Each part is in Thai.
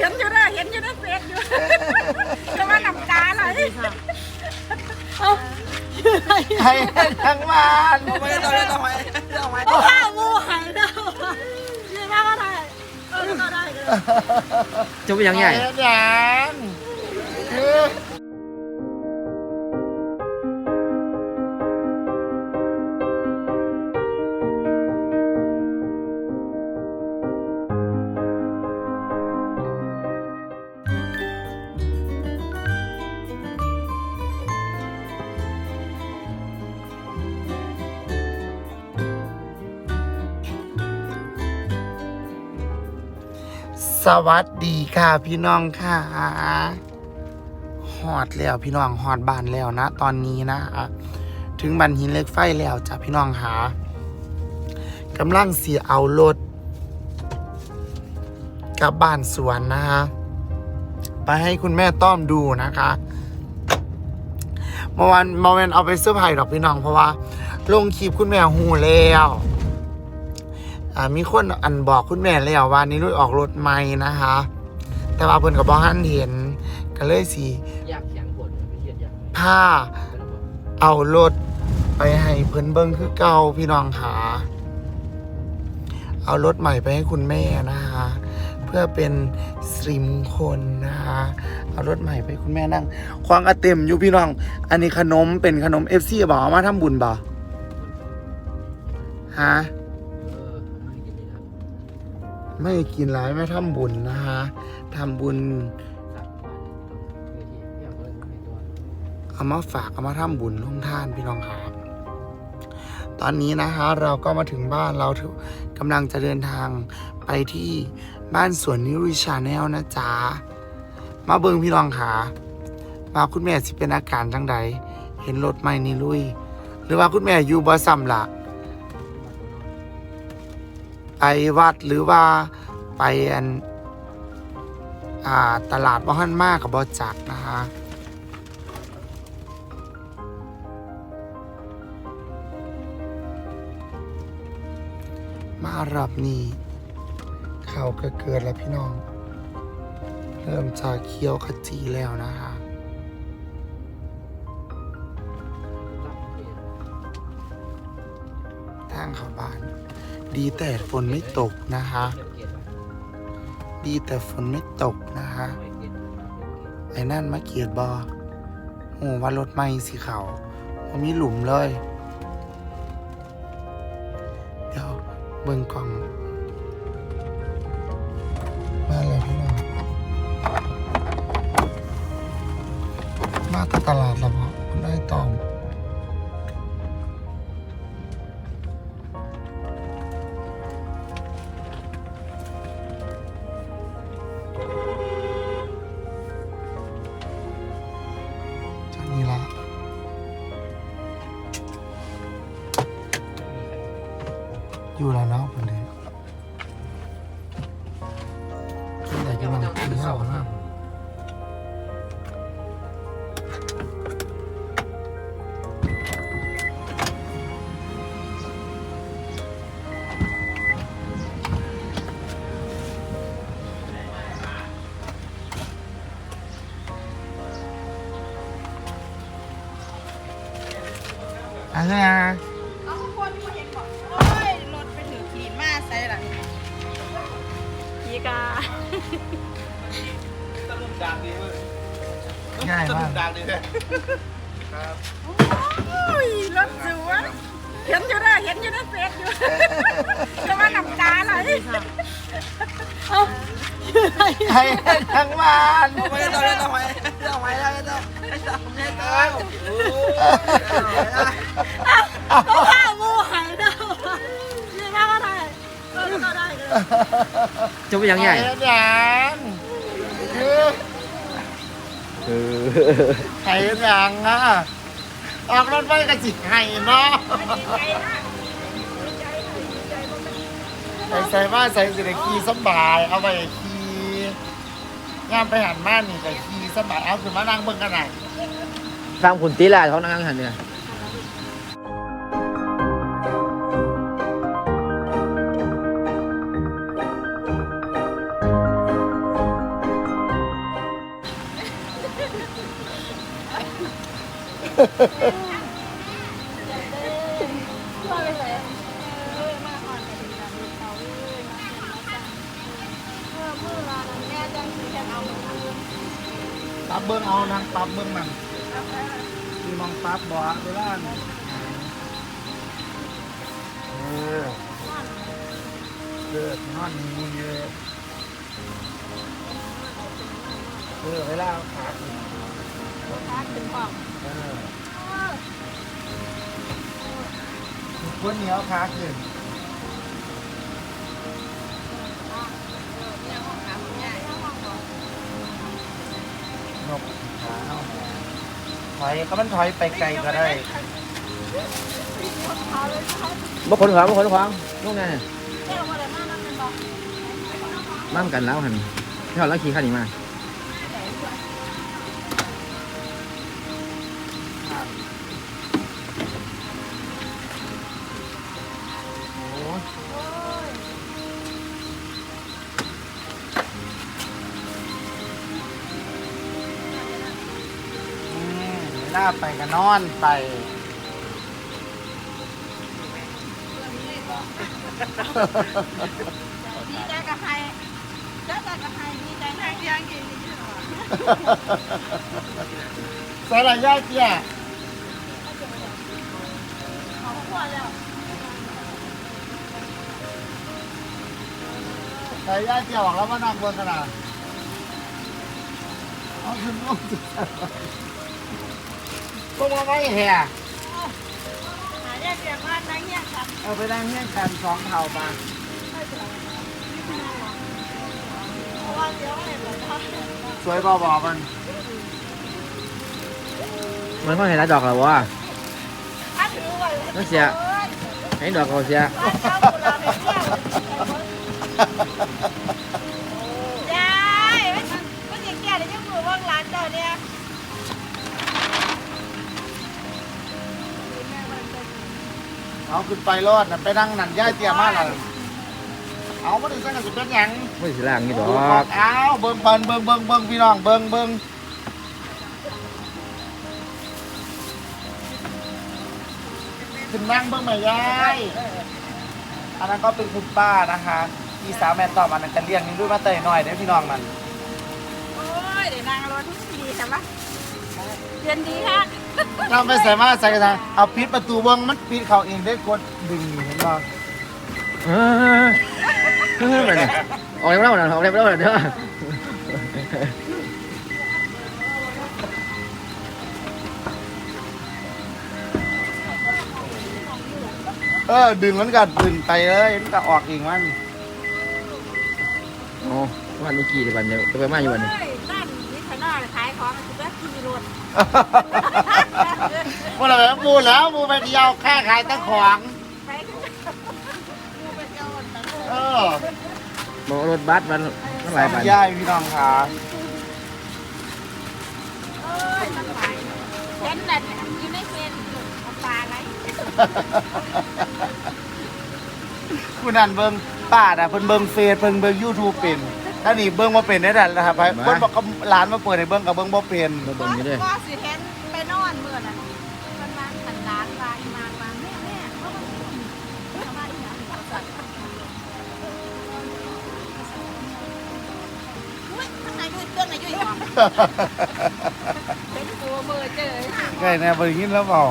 เห็นอยู่นะเห็นอยู่ในเฟซอยู่จะว่าน้ำตาไหลให้ทั้งบ้านไม่ต้องไม่ต้องไม่ต้องไม่เอาผ้ามูหายดาวยี่ห้าก็ได้เออก็ได้เลยจะไปยังใหญ่ให้ยัง วัสดีค่ะ พี่น้องค่ะฮอดแล้วพี่น้องฮอดบ้านแล้วนะ ตอนนี้นะถึงบันหินเล็กไฟแล้วจ้ะพี่น้องหากำลังเสียเอารถกลับบ้านสวนนะคะไปให้คุณแม่ต้อมดูนะคะเมื่อวานเมื่อวานเอาไปเสื้อร์ไผ่ดอกพี่น้องเพราะว่า ลงคลิปคุณแม่หูแล้ว มีคนอันบอกคุณแม่แล้วว่านี่รุ่ยออกรถใหม่นะคะ แต่ว่าเพิ่นก็บ่ทันเห็นก็เลยสิอยากเสียงปวดไม่เสียอยากพาเอารถไปให้เพิ่นเบิ่งคือเก่าพี่น้องค่ะเอารถใหม่ไปให้คุณแม่นะคะ เพื่อเป็นสิริมงคลนะคะเอารถใหม่ไปให้คุณแม่นั่ง ควางกระเต็มอยู่พี่น้อง อันนี้ขนมเป็นขนม FC บอกเอามาทำบุญบ่ฮะ ไม่กินหลายไม่ทำบุญนะคะทำบุญ เอามาฝากเอามาทำบุญลงท่านพี่น้องครับตอนนี้นะคะเราก็มาถึงบ้านเรากำลังจะเดินทางไปที่บ้านสวนนิริชาแนลนะจ๊ะมาเบิงพี่น้องค่ะว่าคุณแม่สิเป็นอาการจังใดเห็นรถไม่นี่ลุย หรือว่าคุณแม่อยู่บ่ซ้ำละ ไปวัดหรือว่าไปอันอ่าตลาดบ่ฮั่นมากกับบ่จักนะคะมารอบนี้เขาก็เกิดแล้วพี่น้อง เริ่มจะเคี้ยวขจีแล้วนะคะ ดีแต่ฝนไม่ตกนะคะ ดีแต่ฝนไม่ตกนะคะ ไอ้นั่นมาเกียดบอโหว่ารถไม่สีขาวมันมีหลุมเลย เดี๋ยวเบิ่งกล่องมาเลยพี่น้องมาตลาดแล้วบอได้ตอง ที่มันกินข้าวนะอะไรอะเอาทุกคนที่มาเห็นบอกโอ้ยรถไปถือขีดมาใส่หลังยีกา สนุกดังดีเว้ยง่ายสมานุกกดังดีเลยโอ้ยรถสวยเห็นอยู่นะเห็นอยู่ในเฟซอยู่จะว่าน้ำตาไหลเอาให้ทั้งบ้านไม่ต้องไม่ต้องไม่ต้องไม่ไม่ต้องไม่ต้องไม่ต้องเอาผ้ามูหายดาวยี่ห้าก็ได้เออก็ได้เลยจะไปยังใหญ่ให้ยังคือ เออให้ยังอะออกรถไปกระจิไห้เนาะใส่ใส่มาใส่สิได้ขี่สบาย เอาไปขี่งามไปหันมานี่ก็ขี่สบายเอาขึ้นมานั่งเบิ่งกันหน่อยสร้างขุนตีลาเขานั่งหันเนี่ย ปรับเบิ้งเอานางปรับเบิ้งมันเอาไปเลยมีมองปรับบ่อะเวลานี่เออเลิกนอนมีเยอะเออเวลาเอาขาขึ้นพาขึ้นห้องเอ อคนเหนียวขาขึ้นเนี่ยห้องน้ำใหญ่ห้องก่อนนกขาเอาถอยก็มันถอยไปไกลก็ได้บ่คนขวางบ่คนขวางนั่นเป็นบอกมั่มกันแล้วหันที่เราลักขี่ขันนี้มา มเวลาไปก็นอนไป ดีใจกับใครเจ้าใจกับใครดีใจใครยังกินดีอยู่หรอใส่ละย่าเจียเขาขวดแล้วใส่ย่าเจียบอกแล้วว่านั่งบนขนาดเอาขึ้นลงสิ ก็มาไม่แห่หาแยกเสียงว่านั่งเงียบกันเอาไปนั่งเงี้ยกันสองเท่ามาเพราะว่าเดี๋ยวเห็นแล้วเขาสวยบ่บ่มันมันก็เห็นแล้วดอกแล้ววะถ้าถือไว้นั่นเสียให้ดอกเขาเสีย เอาขึ้นไปรอดน่ะไปนั่งนั่นย่าเจียมากเลยเอามาถึงสั่งกันสิเป็นหยังไม่สิล่างนี่ดอกเอาเบิ่งเบิ่งเบิ่งเบิ่งเบิ่งพี่น้องเบิ่งเบิ่งขึ้นนั่งเบิ่งไหมยายอันนั้นก็เป็นคุณป้านะคะพี่สาวแม่ตอบอันนั้นจะเลี้ยงนี่ด้วยมาเตยหน่อยเด้อพี่น้องมันโอ้ยเดี๋ยวนางรถดีใช่ไหมเรียนดีฮะเราไปใส่มาใส่กันทางเอาปิดประตูเบิ่งมันปิดเขาเองได้กดดึงเห็นบ่เออเออไปเนี่ยออกแล้วนะออกแล้วนะเด้อเออดึงมันก็ดึงไปเลยมันก็ออกเองมันโอ้วันนี้กี่เดี๋ยววันเดียวจะไปมาอยู่วันนี้เฮ้ยบ้านขนาดขายของคือแบบ ขี่รถว่าเราแบบมูแล้วมูไปเดียวแค่ขายตะขวางขายกูไปเจ้าตะโกเออบอกรถบัสมันมันหลายปันย่ายพี่น้องขาเอ้ยมันหลายเห็นแต่อยู่ในเฟซเอาปลาไหลคุณนั่นเบิ่งป้าน่ะเพิ่นเบิ่งเฟซเพิ่นเบิ่ง YouTube เป็น ถ้านี่เบิ่งบ่เป็นได้ดันนะครับเพิ่นบอกกับร้านมาเปิดให้เบิ่งก็เบิ่งบ่เป็นมาเบิ่งอยู่เด้วยก็สิเห็นไปนอนเมื่อน่ะมันมาขันร้านมาอีมานมาแม่แม่เขามาเขามาอีหยังเขาสั่นอุ้ยข้างในยุ่ยเครื่องในยุ่ยของเป็นตัวเบอร์เจอค่ะใกล้แน่บ่ได้ยินแล้วเปล่า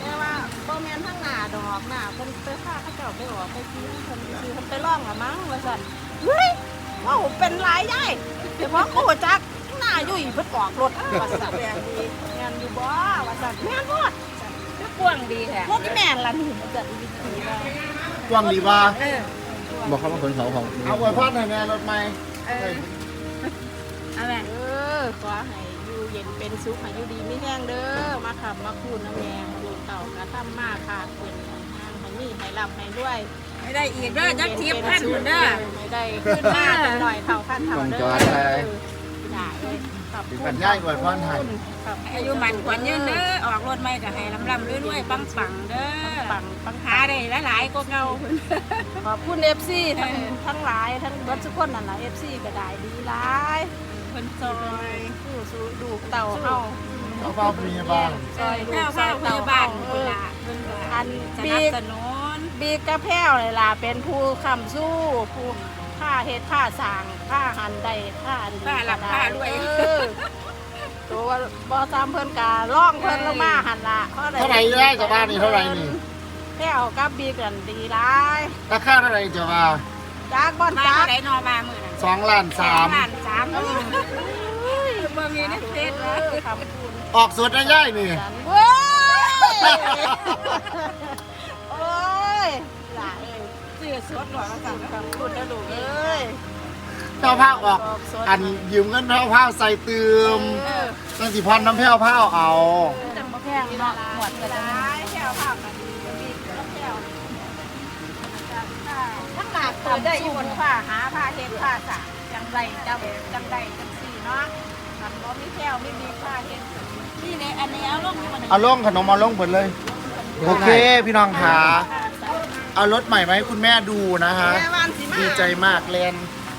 แต่ว่าบ่แม่นทั้งหน้าดอกหน้าเพิ่นไปพาเขาเจ้าไปออกไปซื้อเพิ่นซื้อเพิ่นไปร้องละมั้งว่าซั่นเฮ้ย ว้าวเป็นหลายได้เดี๋ยวว่าโอ้จักหน้ายุ่ยเพิ่นออกรถว่าซั่นแม่นดีแม่นอยู่บ่ว่าซั่นแม่นบ่คือกว้างดีแท้รถที่แม่นล่ะนี่มันจะดีดีว่ากว้างดีบ่เออบอกเขามาขนของของเอาไว้พัดให้แม่รถใหม่เออเอาแม่เออขอให้อยู่เย็นเป็นสุขให้อยู่ดีมีแรงเด้อมาขับมาคูนน้ำแดงดูเต่ากระทำมาค่ะเป็นทางให้มีให้รับให้ด้วย ไม่ได้อีกเด้อจักทิพย์พันหุ่นเด้อไม่ได้ขึ้นมาจังหน่อยเท่าพันเท่าเด้อได้เลยขอบคุณกันย่ายอวยพรให้ขอบคุณอายุมันขวัญยืนเด้อออกรถไม่ก็ให้ลำลำๆรวยๆปังปังๆเด้อปังปังหาได้หลายๆก็เงาขอบคุณเอฟซีทั้งทั้งหลายทั้งรถทุกคนนั่นแหละเอฟซีก็ได้ดีหลายคนซอยสู้สู้ดูเต่าเฮาเอเอาเฝ้าพยาบาลซอยลูแพ้กวซอข้าวยพเต่ายาบาลเอคุณอล่ะเพิ่นว่าอันส บีนับกสนุนบีกระแพ้วเลยล่ะเป็นผู้คำสู้ผู้ผ้าเฮ็ดผ้าสร้างผ้าหันใดผ้าอันดีผ้าหลับผ้ารวย เออตัวบ่ตามเพิ่นกาล่องเพิ่นลงมาหันละเท่าไหร่ได้จากบ้านนี่เท่าไหร่นี่ แพ้วกับบีกันดีหลายราคาเท่าไหร่จะว่าจากบ่อนมาจัเท่ากไหร่นอมามื้อนั้นสองล้านสามล้านสามมื้อบ่มีในเฟซเอแล้วอคำพูดออกสดได้ย่ายนี่กันเว้ยโอ้ ยหลายเอ้ยเสื้อสดหรอสั่งคำพูดนะลูกเอ้ยเท้าผ้าออก อันยืมเงินเท้าผ้าใส่ตืมเออตั้งสิพันน้ำแพ้วผ้าเอาจังบ่แพงเนาะหมวดก็ได้แถวภาพมันมีแถวทั้งหลากตัวได้อยู่บนผ้าหาผ้าเฮ็ดผ้าสาจังไรจังจังใดจังสี่เนาะมันบ่มีแถวไม่มีผ้าเฮ็ดนี่ในอันนี้เอาลงอยู่บ่ได้เอาลงขนมเอาลงหมดเลย โอเคพี่น้องขา เอารถใหม่มาให้คุณแม่ดูนะฮะแม่วานสิมาดีใจมากเลน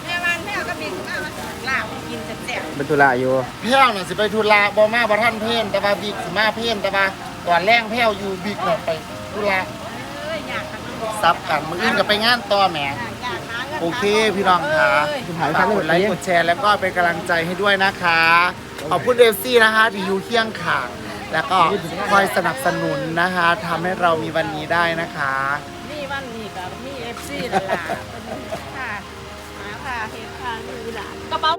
แม่วานแม่ก็บินมามาลาบกินแซ่บเป็นธุระอยู่แพ้วน่ะสิไปทุระบอมาบ่ท่านเพ่นแต่ว่าบิ๊กสิมาเพ่นแต่ว่าตอนแรงแพ้วอยู่บิ๊กน่ะไปทุระๆเอ้ยอยากกันมันซับกันมืออื่นก็ไปงานต่อแหม อยากอยากหาเงินโอเคพี่น้องขาเอ้ยถ่ายฝากทำกดไลค์กดแชร์แล้วก็เป็นกำลังใจให้ด้วยนะคะ ขอบคุณเดฟซี่นะคะที่อยู่เคียงข่าง แล้วก็คอยสนับสนุนนะคะทำให้เรามีวันนี้ได้นะคะ ซี่ละล่ะเป็นค่ะหาค่ะเห็นค่ะลูกหลานกระเป๋า